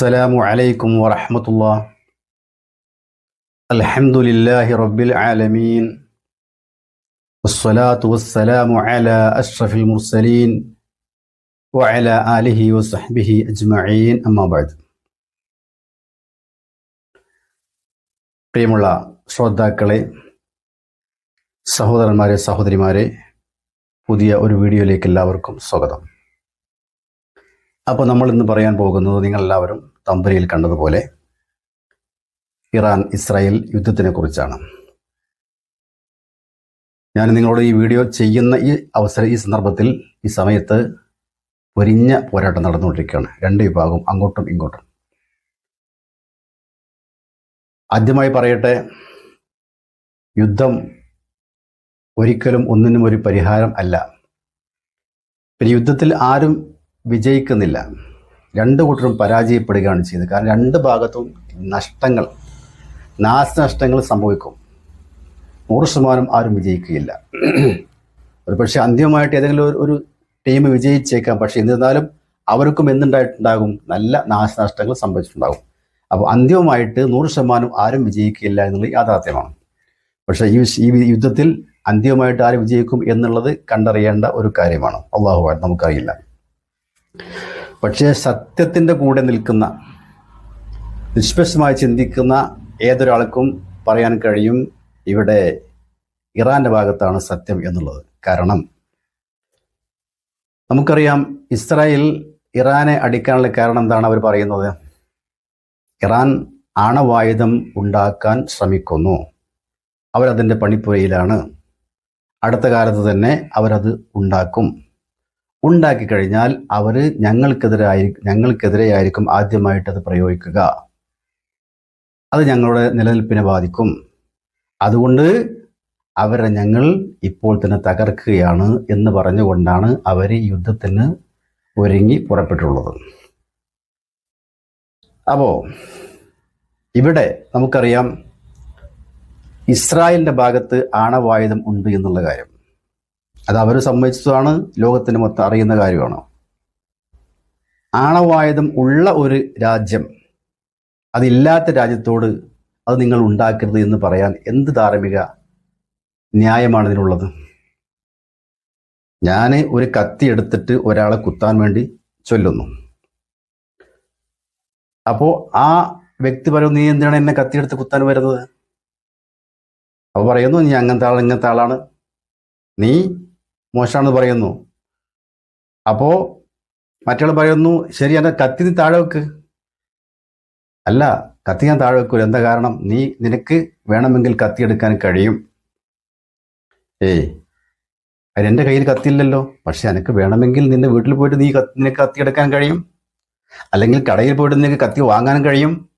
السلام عليكم ورحمة الله الحمد لله رب العالمين والصلاة والسلام على أشرف المرسلين وعلى آله وصحبه أجمعين أما بعد പ്രിയമുള്ള ശ്രോതാക്കളെ സഹോദരന്മാരെ സഹോദരിമാരെ പുതിയ ഒരു വീഡിയോയിലേക്ക് എല്ലാവർക്കും സ്വാഗതം അപ്പോൾ നമ്മൾ ഇന്ന് പറയാൻ പോകുന്നത് നിങ്ങളെല്ലാവരും തമ്പനിയിൽ കണ്ടതുപോലെ ഇറാൻ ഇസ്രായേൽ യുദ്ധത്തിനെ കുറിച്ചാണ്. ഞാൻ നിങ്ങളോട് ഈ വീഡിയോ ചെയ്യുന്ന ഈ അവസരം ഈ സന്ദർഭത്തിൽ ഈ സമയത്ത് പൊരിഞ്ഞ പോരാട്ടം നടന്നുകൊണ്ടിരിക്കുകയാണ്. രണ്ട് വിഭാഗവും അങ്ങോട്ടും ഇങ്ങോട്ടും. ആദ്യമായി പറയട്ടെ യുദ്ധം ഒരിക്കലും ഒന്നിനും ഒരു പരിഹാരം അല്ല. പിന്നെ യുദ്ധത്തിൽ ആരും വിജയിക്കുന്നില്ല. രണ്ട് കൂട്ടരും പരാജയപ്പെടുകയാണ് ചെയ്തത്. കാരണം രണ്ട് ഭാഗത്തും നഷ്ടങ്ങൾ നാശനഷ്ടങ്ങൾ സംഭവിക്കും. നൂറ് ശതമാനം ആരും വിജയിക്കുകയില്ല. ഒരു പക്ഷേ അന്തിമമായിട്ട് ഏതെങ്കിലും ഒരു ഒരു ടീം വിജയിച്ചേക്കാം. പക്ഷേ എന്നിരുന്നാലും അവർക്കും എന്തുണ്ടായിട്ടുണ്ടാകും? നല്ല നാശനഷ്ടങ്ങൾ സംഭവിച്ചിട്ടുണ്ടാകും. അപ്പോൾ അന്തിമമായിട്ട് നൂറ് ശതമാനം ആരും വിജയിക്കില്ല എന്നുള്ളത് യാഥാർത്ഥ്യമാണ്. പക്ഷേ ഈ ഈ യുദ്ധത്തിൽ അന്തിമമായിട്ട് ആര് വിജയിക്കും എന്നുള്ളത് കണ്ടറിയേണ്ട ഒരു കാര്യമാണ്. അള്ളാഹു നമുക്കറിയില്ല. പക്ഷേ സത്യത്തിന്റെ കൂടെ നിൽക്കുന്ന നിഷ്പക്ഷമായി ചിന്തിക്കുന്ന ഏതൊരാൾക്കും പറയാൻ കഴിയും ഇവിടെ ഇറാന്റെ ഭാഗത്താണ് സത്യം എന്നുള്ളത്. കാരണം നമുക്കറിയാം ഇസ്രായേൽ ഇറാനെ അടിക്കാനുള്ള കാരണം എന്താണ് അവർ പറയുന്നത്? ഇറാൻ ആണവായുധം ഉണ്ടാക്കാൻ ശ്രമിക്കുന്നു. അവരതിന്റെ പണിപ്പുരയിലാണ്. അടുത്ത കാലത്ത് തന്നെ അവരത് ഉണ്ടാക്കും. ഉണ്ടാക്കി കഴിഞ്ഞാൽ അവർ ഞങ്ങൾക്കെതിരായി ഞങ്ങൾക്കെതിരെയായിരിക്കും ആദ്യമായിട്ട് അത് പ്രയോഗിക്കുക. അത് ഞങ്ങളുടെ നിലനിൽപ്പിനെ ബാധിക്കും. അതുകൊണ്ട് അവരെ ഞങ്ങൾ ഇപ്പോൾ തന്നെ തകർക്കുകയാണ് എന്ന് പറഞ്ഞുകൊണ്ടാണ് അവർ യുദ്ധത്തിന് ഒരുങ്ങി പുറപ്പെട്ടുള്ളത്. അപ്പോൾ ഇവിടെ നമുക്കറിയാം ഇസ്രായേലിന്റെ ഭാഗത്ത് ആണവായുധം ഉണ്ട് എന്നുള്ള കാര്യം. അത് അവർ സമ്മതിച്ചതാണ് ലോകത്തിന് മൊത്തം അറിയുന്ന കാര്യമാണ്? ആണവായുധം ഉള്ള ഒരു രാജ്യം അതില്ലാത്ത രാജ്യത്തോട് അത് നിങ്ങൾ ഉണ്ടാക്കരുത് എന്ന് പറയാൻ എന്ത് ധാർമ്മിക ന്യായമാണ് ഇതിനുള്ളത്? ഞാൻ ഒരു കത്തി എടുത്തിട്ട് ഒരാളെ കുത്താൻ വേണ്ടി ചൊല്ലുന്നു. അപ്പോൾ ആ വ്യക്തി പറയും നീ എന്തിനാണ് എന്നെ കത്തിയെടുത്ത് കുത്താൻ വരുന്നത്? അപ്പോൾ പറയുന്നു നീ അങ്ങനത്തെ ആൾ ഇങ്ങനത്തെ ആളാണ്. നീ മോശമാണെന്ന് പറയുന്നു. അപ്പോൾ മറ്റയാൾ പറയുന്നു ശരി എന്റെ കത്തി നീ താഴെ വെക്ക്. അല്ല കത്തി ഞാൻ താഴെ വെക്കൂല. എന്താ കാരണം? നീ നിനക്ക് വേണമെങ്കിൽ കത്തി എടുക്കാൻ കഴിയും. ഏയ് അതിന് കയ്യിൽ കത്തിയില്ലല്ലോ. പക്ഷെ എനിക്ക് വേണമെങ്കിൽ നിന്റെ വീട്ടിൽ പോയിട്ട് നീ കത്തി നിനക്ക് കത്തി എടുക്കാൻ കഴിയും. അല്ലെങ്കിൽ കടയിൽ പോയിട്ട് നിനക്ക് കത്തി വാങ്ങാനും കഴിയും.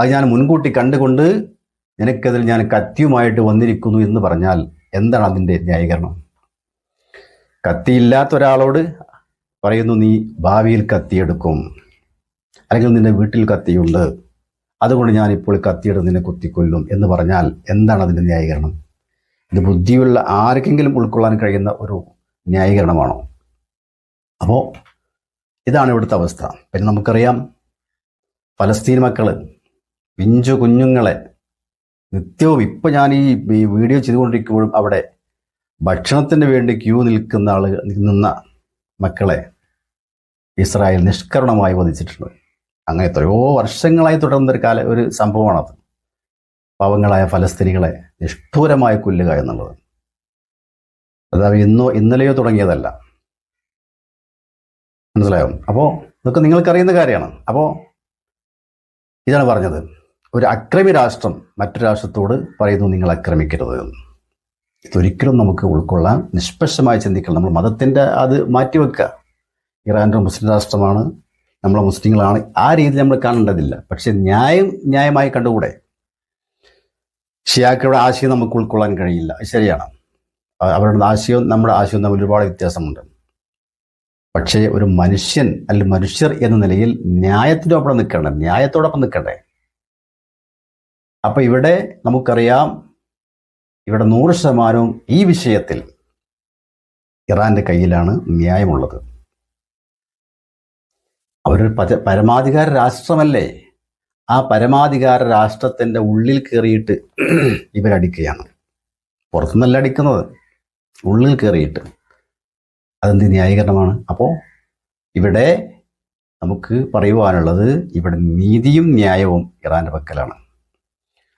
അത് ഞാൻ മുൻകൂട്ടി കണ്ടുകൊണ്ട് നിനക്കതിൽ ഞാൻ കത്തിയുമായിട്ട് വന്നിരിക്കുന്നു എന്ന് പറഞ്ഞാൽ എന്താണ് അതിന്റെ ന്യായീകരണം? കത്തിയില്ലാത്ത ഒരാളോട് പറയുന്നു നീ ഭാവിയിൽ കത്തിയെടുക്കും. അല്ലെങ്കിൽ നിന്റെ വീട്ടിൽ കത്തിയുണ്ട്. അതുകൊണ്ട് ഞാൻ ഇപ്പോൾ കത്തിയെടുത്ത് നിന്നെ കുത്തിക്കൊല്ലും. എന്ന് പറഞ്ഞാൽ എന്താണ് അതിന്റെ ന്യായീകരണം? ഇത് ബുദ്ധിയുള്ള ആർക്കെങ്കിലും ഉൾക്കൊള്ളാൻ കഴിയുന്ന ഒരു ന്യായീകരണമാണോ? അപ്പോൾ ഇതാണ് ഇവിടുത്തെ അവസ്ഥ. പിന്നെ നമുക്കറിയാം ഫലസ്തീൻ മക്കൾ പിഞ്ചു കുഞ്ഞുങ്ങളെ നിത്യവും ഇപ്പം ഞാൻ ഈ വീഡിയോ ചെയ്തുകൊണ്ടിരിക്കുമ്പോഴും അവിടെ ഭക്ഷണത്തിന് വേണ്ടി ക്യൂ നിൽക്കുന്ന ആളുകൾ നിന്ന മക്കളെ ഇസ്രായേൽ നിഷ്കരണമായി വധിച്ചിട്ടുണ്ട്. അങ്ങനെ എത്രയോ വർഷങ്ങളായി തുടർന്ന ഒരു കാല ഒരു സംഭവമാണത്. പാവങ്ങളായ ഫലസ്തീനികളെ നിഷ്ഠൂരമായി കൊല്ലുക എന്നുള്ളത്. അതായത് ഇന്നോ ഇന്നലെയോ തുടങ്ങിയതല്ല. മനസ്സിലായോ? അപ്പോൾ ഇതൊക്കെ നിങ്ങൾക്കറിയുന്ന കാര്യമാണ്. അപ്പോൾ ഇതാണ് പറഞ്ഞത്. ഒരു അക്രമി രാഷ്ട്രം മറ്റു രാഷ്ട്രത്തോട് പറയുന്നു നിങ്ങൾ ആക്രമിക്കരുത് എന്ന്. ഇതൊരിക്കലും നമുക്ക് ഉൾക്കൊള്ളാൻ നിഷ്പക്ഷമായി ചിന്തിക്കണം. നമ്മൾ മതത്തിന്റെ അത് മാറ്റിവെക്കുക ഇറാന്റെ മുസ്ലിം രാഷ്ട്രമാണ് നമ്മൾ മുസ്ലിങ്ങളാണ്. ആ രീതിയിൽ നമ്മൾ കാണേണ്ടതില്ല. പക്ഷെ ന്യായം ന്യായമായി കണ്ടുകൂടെ? ഷിയാക്കളുടെ ആശയം നമുക്ക് ഉൾക്കൊള്ളാൻ കഴിയില്ല. ശരിയാണ്. അവരുടെ ആശയവും നമ്മുടെ ആശയവും തമ്മിൽ ഒരുപാട് വ്യത്യാസമുണ്ട്. പക്ഷേ ഒരു മനുഷ്യൻ അല്ലെങ്കിൽ മനുഷ്യർ എന്ന നിലയിൽ ന്യായത്തിനൊപ്പം നിൽക്കണ്ടേ. ന്യായത്തോടൊപ്പം നിൽക്കണ്ടേ? അപ്പോൾ ഇവിടെ നമുക്കറിയാം ഇവിടെ നൂറ് ശതമാനവും ഈ വിഷയത്തിൽ ഇറാന്റെ കയ്യിലാണ് ന്യായമുള്ളത്. അവരൊരു പര പരമാധികാര രാഷ്ട്രമല്ലേ? ആ പരമാധികാര രാഷ്ട്രത്തിന്റെ ഉള്ളിൽ കയറിയിട്ട് ഇവരടിക്കുകയാണ്. പുറത്തുനിന്നല്ല അടിക്കുന്നത്. ഉള്ളിൽ കയറിയിട്ട്. അതെന്ത് ന്യായീകരണമാണ്? അപ്പോൾ ഇവിടെ നമുക്ക് പറയുവാനുള്ളത് ഇവിടെ നീതിയും ന്യായവും ഇറാന്റെ പക്കലാണ്.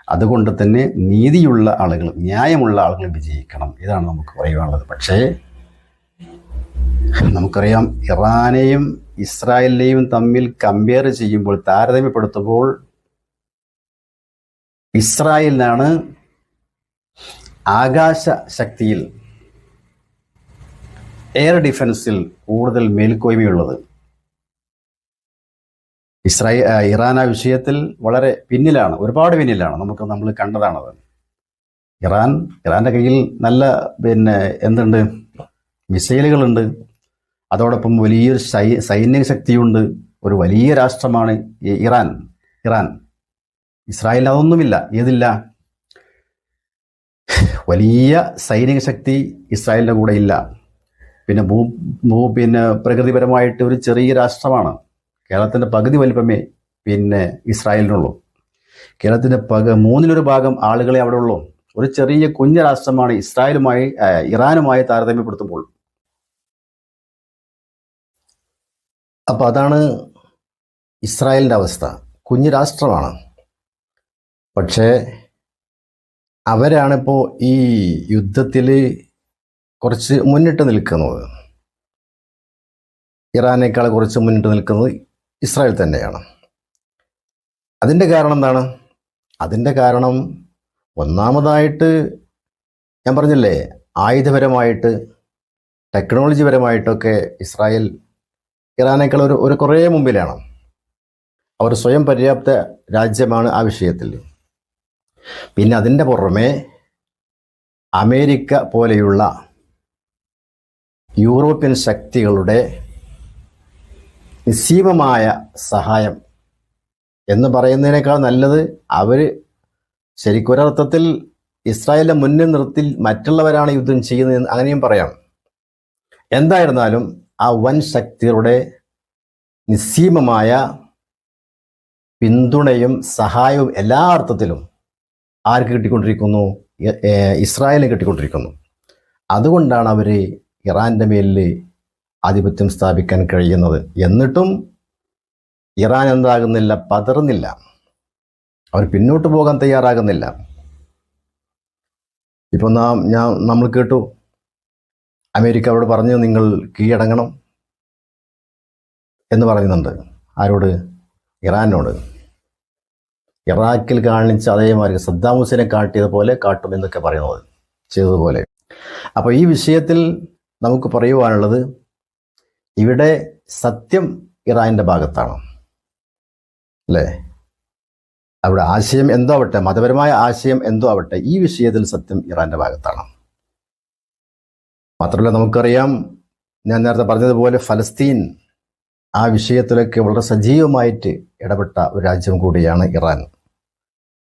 അതുകൊണ്ട് തന്നെ നീതിയുള്ള ആളുകൾ ന്യായമുള്ള ആളുകൾ വിജയിക്കണം. ഇതാണ് നമുക്ക് പറയുവാനുള്ളത്. പക്ഷേ നമുക്കറിയാം ഇറാനെയും ഇസ്രായേലിനെയും തമ്മിൽ കമ്പയർ ചെയ്യുമ്പോൾ താരതമ്യപ്പെടുത്തുമ്പോൾ ഇസ്രായേലിനാണ് ആകാശ ശക്തിയിൽ എയർ ഡിഫൻസിൽ കൂടുതൽ മേൽക്കോയ്മയുള്ളത്. ഇസ്രായേൽ ഇറാൻ ആ വിഷയത്തിൽ വളരെ പിന്നിലാണ് ഒരുപാട് പിന്നിലാണ്. നമുക്ക് നമ്മൾ കണ്ടതാണത് ഇറാൻ ഇറാന്റെ കയ്യിൽ നല്ല പിന്നെ എന്തുണ്ട്? മിസൈലുകളുണ്ട്. അതോടൊപ്പം വലിയൊരു സൈ സൈന്യ ശക്തിയുണ്ട്. ഒരു വലിയ രാഷ്ട്രമാണ് ഇറാൻ ഇറാൻ. ഇസ്രായേലിന് അതൊന്നുമില്ല. ഏതില്ല? വലിയ സൈനിക ശക്തി ഇസ്രായേലിന്റെ കൂടെ ഇല്ല. പിന്നെ ഭൂ ഭൂ പിന്നെ പ്രകൃതിപരമായിട്ട് ഒരു ചെറിയ രാഷ്ട്രമാണ്. കേരളത്തിന്റെ പകുതി വലിപ്പമേ പിന്നെ ഇസ്രായേലിനുള്ളൂ. കേരളത്തിന്റെ പക മൂന്നിലൊരു ഭാഗം ആളുകളെ അവിടെ ഉള്ളൂ. ഒരു ചെറിയ കുഞ്ഞു രാഷ്ട്രമാണ് ഇസ്രായേലുമായി ഇറാനുമായി താരതമ്യപ്പെടുത്തുമ്പോൾ. അപ്പോൾ അതാണ് ഇസ്രായേലിന്റെ അവസ്ഥ. കുഞ്ഞു രാഷ്ട്രമാണ്. പക്ഷേ അവരാണിപ്പോൾ ഈ യുദ്ധത്തിൽ കുറച്ച് മുന്നിട്ട് നിൽക്കുന്നത്. ഇറാനേക്കാൾ കുറച്ച് മുന്നിട്ട് നിൽക്കുന്നത് ഇസ്രായേൽ തന്നെയാണ്. അതിന്റെ കാരണം എന്താണ്? അതിന്റെ കാരണം ഒന്നാമതായിട്ട് ഞാൻ പറഞ്ഞില്ലേ ആയുധപരമായിട്ട് ടെക്നോളജി പരമായിട്ടൊക്കെ ഇസ്രായേൽ ഇറാനേക്കാൾ ഒരു ഒരു കുറേ മുമ്പിലാണ്. അവർ സ്വയം പര്യാപ്ത രാജ്യമാണ് ആ വിഷയത്തിൽ. പിന്നെ അതിന്റെ പുറമെ അമേരിക്ക പോലെയുള്ള യൂറോപ്യൻ ശക്തികളുടെ നിസ്സീമമായ സഹായം എന്ന് പറയുന്നതിനേക്കാൾ നല്ലത് അവർ ശരിക്കൊരർത്ഥത്തിൽ ഇസ്രായേലിനെ മുന്നിൽ നിർത്തി മറ്റുള്ളവരാണ് യുദ്ധം ചെയ്യുന്നത് അങ്ങനെയും പറയാം. എന്തായിരുന്നാലും ആ വൻ ശക്തികളുടെ നിസ്സീമമായ പിന്തുണയും സഹായവും എല്ലാ അർത്ഥത്തിലും ആർക്ക് കിട്ടിക്കൊണ്ടിരിക്കുന്നു? ഇസ്രായേലിന് കിട്ടിക്കൊണ്ടിരിക്കുന്നു. അതുകൊണ്ടാണ് അവർ ഇറാന്റെ മേലിൽ ആധിപത്യം സ്ഥാപിക്കാൻ കഴിയുന്നത്. എന്നിട്ടും ഇറാൻ എന്താകുന്നില്ല? പതറുന്നില്ല. അവർ പിന്നോട്ട് പോകാൻ തയ്യാറാകുന്നില്ല. ഇപ്പോൾ നാം ഞാൻ നമ്മൾ കേട്ടു. അമേരിക്ക അവരോട് പറഞ്ഞു നിങ്ങൾ കീഴടങ്ങണം എന്ന് പറയുന്നുണ്ട്. ആരോട്? ഇറാനോട്. ഇറാഖിൽ കാണിച്ച അതേമാതിരി സദ്ദാം ഹുസൈനെ കാട്ടിയതുപോലെ കാട്ടും എന്നൊക്കെ പറയുന്നത്. ചെയ്തതുപോലെ. അപ്പോൾ ഈ വിഷയത്തിൽ നമുക്ക് പറയുവാനുള്ളത് ഇവിടെ സത്യം ഇറാന്റെ ഭാഗത്താണ്. അല്ലേ? അവിടെ ആശയം എന്തോ ആവട്ടെ മതപരമായ ആശയം എന്തോ ആവട്ടെ ഈ വിഷയത്തിൽ സത്യം ഇറാന്റെ ഭാഗത്താണ്. മാത്രമല്ല നമുക്കറിയാം ഞാൻ നേരത്തെ പറഞ്ഞതുപോലെ ഫലസ്തീൻ ആ വിഷയത്തിലൊക്കെ വളരെ സജീവമായിട്ട് ഇടപെട്ട ഒരു രാജ്യം കൂടിയാണ് ഇറാൻ.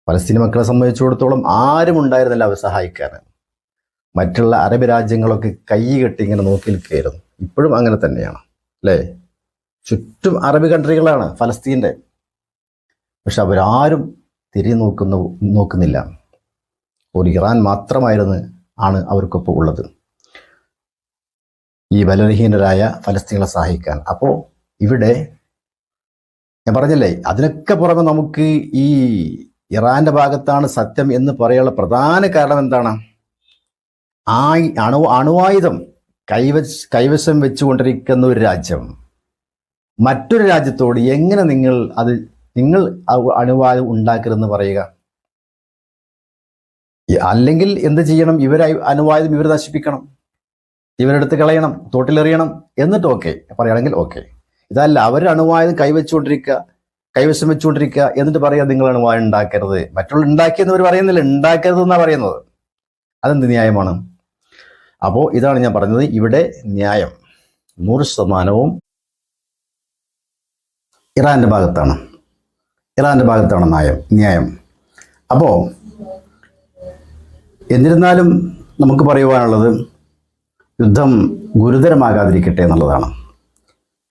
ഫലസ്തീൻ മക്കളെ സംബന്ധിച്ചിടത്തോളം ആരും ഉണ്ടായിരുന്നില്ല അവരെ സഹായിക്കാൻ. മറ്റുള്ള അറബ് രാജ്യങ്ങളൊക്കെ കൈ കെട്ടി ഇങ്ങനെ നോക്കി നിൽക്കുകയായിരുന്നു. ഇപ്പോഴും അങ്ങനെ തന്നെയാണ് അല്ലേ? ചുറ്റും അറബ് കൺട്രികളാണ് ഫലസ്തീന്റെ. പക്ഷെ അവരാരും തിരി നോക്കുന്ന നോക്കുന്നില്ല. ഒരു ഇറാൻ മാത്രമായിരുന്നു ആണ് അവർക്കൊപ്പം ഉള്ളത്. ഈ ബലഹീനരായ ഫലസ്തീനെ സഹായിക്കാൻ. അപ്പോൾ ഇവിടെ ഞാൻ പറഞ്ഞില്ലേ അതിനൊക്കെ പുറമെ നമുക്ക് ഈ ഇറാന്റെ ഭാഗത്താണ് സത്യം എന്ന് പറയാനുള്ള പ്രധാന കാരണം എന്താണ്? ആ അണു അണുവായുധം കൈവശ കൈവശം വെച്ചുകൊണ്ടിരിക്കുന്ന ഒരു രാജ്യം. മറ്റൊരു രാജ്യത്തോട് എങ്ങനെ നിങ്ങൾ അത് നിങ്ങൾ അണുവായുധം ഉണ്ടാക്കരുതെന്ന് പറയുക? അല്ലെങ്കിൽ എന്ത് ചെയ്യണം? ഇവരെ അണുവായുധം ഇവർ നശിപ്പിക്കണം. ഇവരെടുത്ത് കളയണം തോട്ടിലെറിയണം എന്നിട്ട് ഓക്കെ. പറയുകയാണെങ്കിൽ ഓക്കെ. ഇതല്ല അവർ അണുവായുധം കൈവച്ചുകൊണ്ടിരിക്കുക കൈവശം വെച്ചുകൊണ്ടിരിക്കുക എന്നിട്ട് പറയാ നിങ്ങൾ അണുവായുധം ഉണ്ടാക്കരുത്. മറ്റുള്ള ഉണ്ടാക്കിയെന്ന് അവർ പറയുന്നില്ല. ഉണ്ടാക്കരുത് എന്നാണ് പറയുന്നത്. അതെന്ത് ന്യായമാണ്? അപ്പോൾ ഇതാണ് ഞാൻ പറഞ്ഞത് ഇവിടെ ന്യായം. നൂറ് ശതമാനവും ഇറാന്റെ ഭാഗത്താണ്. ഇറാന്റെ ഭാഗത്താണ് ന്യായം ന്യായം. അപ്പോൾ എന്നിരുന്നാലും നമുക്ക് പറയുവാനുള്ളത് യുദ്ധം ഗുരുതരമാകാതിരിക്കട്ടെ എന്നുള്ളതാണ്.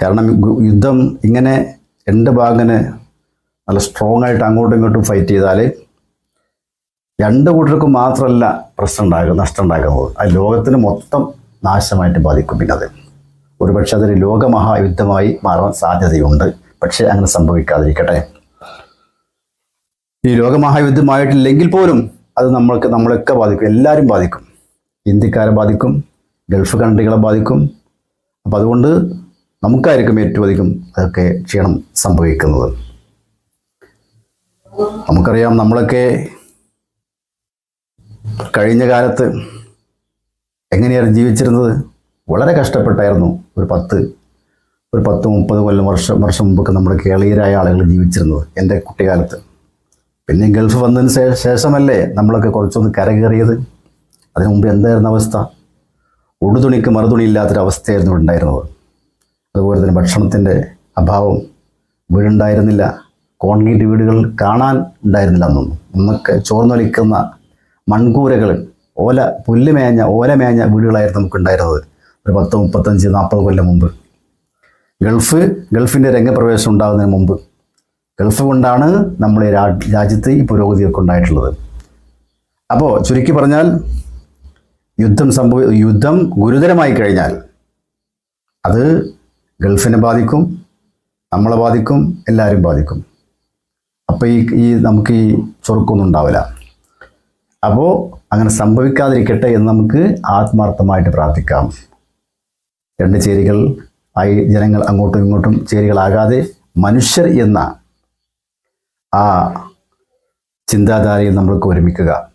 കാരണം യുദ്ധം ഇങ്ങനെ രണ്ട് ഭാഗത്തിന് നല്ല സ്ട്രോങ് ആയിട്ട് അങ്ങോട്ടും ഇങ്ങോട്ടും ഫൈറ്റ് ചെയ്താൽ രണ്ട് കൂട്ടർക്കും മാത്രമല്ല പ്രശ്നം ഉണ്ടാകുക നഷ്ടം ഉണ്ടാകുന്നത് അത് ലോകത്തിന് മൊത്തം നാശമായിട്ട് ബാധിക്കും പിന്നെ അത്. ഒരുപക്ഷെ അതൊരു ലോകമഹായുദ്ധമായി മാറാൻ സാധ്യതയുണ്ട്. പക്ഷേ അങ്ങനെ സംഭവിക്കാതിരിക്കട്ടെ. ഈ ലോകമഹായുദ്ധമായിട്ടില്ലെങ്കിൽ പോലും അത് നമ്മൾക്ക് നമ്മളൊക്കെ ബാധിക്കും. എല്ലാവരും ബാധിക്കും. ഇന്ത്യക്കാരെ ബാധിക്കും ഗൾഫ് കൺട്രികളെ ബാധിക്കും. അപ്പം അതുകൊണ്ട് നമുക്കായിരിക്കും ഏറ്റവും അധികം അതൊക്കെ ക്ഷീണം സംഭവിക്കുന്നത്. നമുക്കറിയാം നമ്മളൊക്കെ കഴിഞ്ഞ കാലത്ത് എങ്ങനെയാണ് ജീവിച്ചിരുന്നത്? വളരെ കഷ്ടപ്പെട്ടായിരുന്നു. ഒരു പത്ത് ഒരു പത്ത് മുപ്പത് കൊല്ലം വർഷം വർഷം മുമ്പൊക്കെ നമ്മുടെ കേളീയരായ ആളുകൾ ജീവിച്ചിരുന്നത് എന്റെ കുട്ടിക്കാലത്ത്. പിന്നെ ഗൾഫ് വന്നതിന് ശേഷമല്ലേ നമ്മളൊക്കെ കുറച്ചൊന്ന് കരകയറിയത്? അതിനു മുമ്പ് എന്തായിരുന്നു അവസ്ഥ? ഉടുതുണിക്ക് മറുതുണി ഇല്ലാത്തൊരവസ്ഥയായിരുന്നു ഉണ്ടായിരുന്നത്. അതുപോലെ തന്നെ ഭക്ഷണത്തിന്റെ അഭാവം വീടുണ്ടായിരുന്നില്ല. കോൺക്രീറ്റ് വീടുകൾ കാണാൻ ഉണ്ടായിരുന്നില്ല അന്നൊന്നും. ഒന്നൊക്കെ ചോർന്നൊലിക്കുന്ന മൺകൂരകൾ ഓല പുല്ല് മേഞ്ഞ ഓല മേഞ്ഞ വീടുകളായിരുന്നു നമുക്കുണ്ടായിരുന്നത്. ഒരു പത്ത് മുപ്പത്തഞ്ച് നാൽപ്പത് കൊല്ലം മുമ്പ്. ഗൾഫ് ഗൾഫിന്റെ രംഗപ്രവേശം ഉണ്ടാകുന്നതിന് മുമ്പ്. ഗൾഫ് കൊണ്ടാണ് നമ്മൾ രാജ്യത്ത് ഈ പുരോഗതിയൊക്കെ ഉണ്ടായിട്ടുള്ളത്. അപ്പോൾ ചുരുക്കി പറഞ്ഞാൽ യുദ്ധം സംഭവ യുദ്ധം ഗുരുതരമായി കഴിഞ്ഞാൽ അത് ഗൾഫിനെ ബാധിക്കും നമ്മളെ ബാധിക്കും എല്ലാവരും ബാധിക്കും. അപ്പോൾ ഈ ഈ നമുക്ക് ഈ ചൊറുക്കൊന്നും ഉണ്ടാവില്ല. അപ്പോൾ അങ്ങനെ സംഭവിക്കാതിരിക്കട്ടെ എന്ന് നമുക്ക് ആത്മാർത്ഥമായിട്ട് പ്രാർത്ഥിക്കാം. രണ്ട് ചേരികൾ ആയി ജനങ്ങൾ അങ്ങോട്ടും ഇങ്ങോട്ടും ചേരികളാകാതെ മനുഷ്യർ എന്ന ആ ചിന്താധാരയിൽ നമ്മൾക്ക് ഒരുമിക്കുക.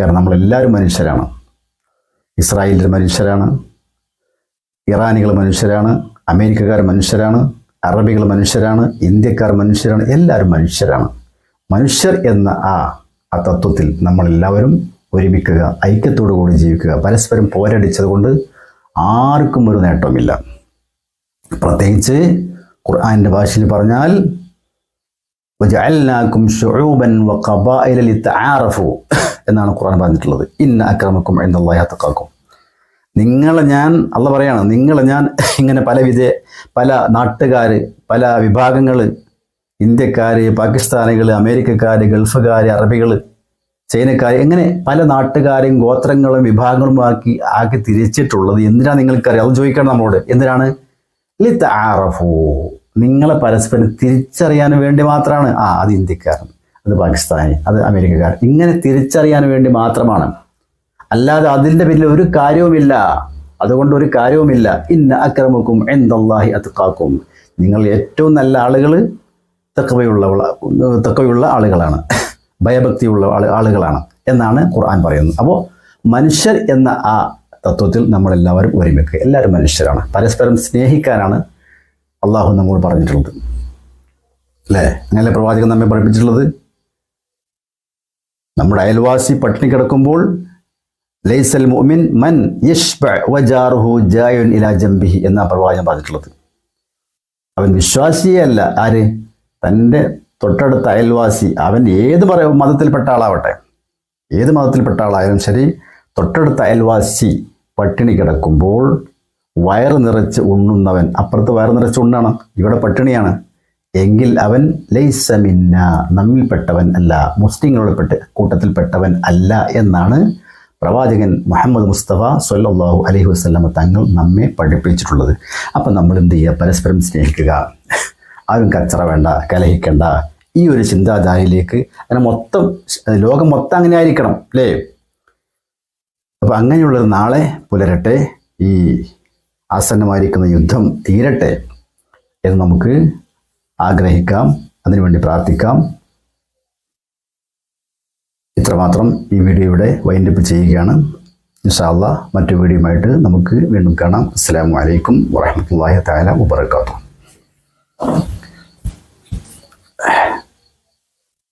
കാരണം നമ്മളെല്ലാവരും മനുഷ്യരാണ്. ഇസ്രായേലിൽ മനുഷ്യരാണ്. ഇറാനികൾ മനുഷ്യരാണ്. അമേരിക്കക്കാർ മനുഷ്യരാണ്. അറബികൾ മനുഷ്യരാണ്. ഇന്ത്യക്കാർ മനുഷ്യരാണ്. എല്ലാവരും മനുഷ്യരാണ്. മനുഷ്യർ എന്ന ആ ആ തത്വത്തിൽ നമ്മളെല്ലാവരും ഒരുമിക്കുക ഐക്യത്തോടു കൂടി ജീവിക്കുക പരസ്പരം പോരടിച്ചത് കൊണ്ട് ആർക്കും ഒരു നേട്ടവുമില്ല പ്രത്യേകിച്ച് ഖുർആാനിൻ്റെ ഭാഷയിൽ പറഞ്ഞാൽ وجعلناكم شعوبا وقبائل لتعارفوا എന്നാണ് ഖുർആൻ പറഞ്ഞിട്ടുള്ളത് ഇന്ന അക്രമക്കും എന്നല്ലാഹി അത്തക്കാക്കും നിങ്ങളെ ഞാൻ അല്ല പറയാണ് നിങ്ങളെ ഞാൻ ഇങ്ങനെ പല വിധ പല നാട്ടുകാർ പല വിഭാഗങ്ങൾ ഇന്ത്യക്കാർ പാകിസ്ഥാനികൾ അമേരിക്കക്കാർ ഗൾഫുകാർ അറബികൾ ചൈനക്കാർ എങ്ങനെ പല നാട്ടുകാരെയും ഗോത്രങ്ങളും വിഭാഗങ്ങളും ആക്കി തിരിച്ചിട്ടുള്ളത് എന്തിനാണ് നിങ്ങൾക്കറിയാം? അത് ചോദിക്കണം നമ്മളോട്. എന്തിനാണ്? ലിത്ത് നിങ്ങളെ പരസ്പരം തിരിച്ചറിയാൻ വേണ്ടി മാത്രമാണ്. ആ അത് ഇന്ത്യക്കാരൻ അത് പാകിസ്ഥാനി അത് അമേരിക്കക്കാരൻ ഇങ്ങനെ തിരിച്ചറിയാൻ വേണ്ടി മാത്രമാണ്. അല്ലാതെ അതിന്റെ പിന്നിൽ ഒരു കാര്യവുമില്ല. അതുകൊണ്ട് ഒരു കാര്യവുമില്ല. ഇന്ന അക്രമക്കും എന്തല്ലാഹി അത്കാക്കും നിങ്ങൾ ഏറ്റവും നല്ല ആളുകൾ തക്കവയുള്ള തക്കവയുള്ള ആളുകളാണ്. ഭയഭക്തിയുള്ള ആൾ ആളുകളാണ് എന്നാണ് ഖുർആൻ പറയുന്നത്. അപ്പോൾ മനുഷ്യർ എന്ന ആ തത്വത്തിൽ നമ്മളെല്ലാവരും ഒരുമിക്കുക. എല്ലാവരും മനുഷ്യരാണ്. പരസ്പരം സ്നേഹിക്കാനാണ് അള്ളാഹു നമ്മോട് പറഞ്ഞിട്ടുള്ളത്. അല്ലേ? അങ്ങനെ പ്രവാചകൻ നമ്മെ പഠിപ്പിച്ചിട്ടുള്ളത്? നമ്മുടെ അയൽവാസി പട്ടിണി കിടക്കുമ്പോൾ ലൈസൽ മുഅ്മിൻ മൻ ജായുൻ ഇലാ ജംബിഹി എന്നാ പ്രവാചകൻ പറഞ്ഞിട്ടുള്ളത്. അവൻ വിശ്വാസിയല്ല ആര്? തന്റെ തൊട്ടടുത്ത അയൽവാസി അവൻ ഏത് പറ മതത്തിൽപ്പെട്ട ആളാവട്ടെ ഏത് മതത്തിൽപ്പെട്ട ആളായാലും ശരി തൊട്ടടുത്ത അയൽവാസി പട്ടിണി കിടക്കുമ്പോൾ വയറ് നിറച്ച് ഉണ്ണുന്നവൻ അപ്പുറത്ത് വയറ് നിറച്ച് ഉണ്ണാണ് ഇവിടെ പട്ടിണിയാണ്. എങ്കിൽ അവൻ ലൈസമിന്ന നമ്മിൽപ്പെട്ടവൻ അല്ല മുസ്ലിങ്ങളുടെ പെട്ട കൂട്ടത്തിൽപ്പെട്ടവൻ അല്ല എന്നാണ് പ്രവാചകൻ മുഹമ്മദ് മുസ്തഫ സല്ലല്ലാഹു അലൈഹി വസല്ലമ തങ്ങൾ നമ്മെ പഠിപ്പിച്ചിട്ടുള്ളത്. അപ്പം നമ്മൾ എന്ത് ചെയ്യുക? പരസ്പരം സ്നേഹിക്കുക. ആരും കച്ചറ വേണ്ട കലഹിക്കണ്ട. ഈ ഒരു ചിന്താധാരയിലേക്ക് അങ്ങനെ മൊത്തം ലോകം മൊത്തം അങ്ങനെ ആയിരിക്കണം അല്ലേ? അപ്പം അങ്ങനെയുള്ളൊരു നാളെ പുലരട്ടെ ഈ ആസന്നമായിരിക്കുന്ന യുദ്ധം തീരട്ടെ എന്ന് നമുക്ക് ആഗ്രഹിക്കാം അതിനുവേണ്ടി പ്രാർത്ഥിക്കാം. ഇത്രമാത്രം ഈ വീഡിയോ ഇവിടെ വൈൻഡപ്പ് ചെയ്യുകയാണ്. ഇൻഷാല്ല മറ്റു വീഡിയോയുമായിട്ട് നമുക്ക് വീണ്ടും കാണാം. അസ്സാം വലൈക്കും വാഹമത്തല്ലാഹി താല വബർക്കാത്തു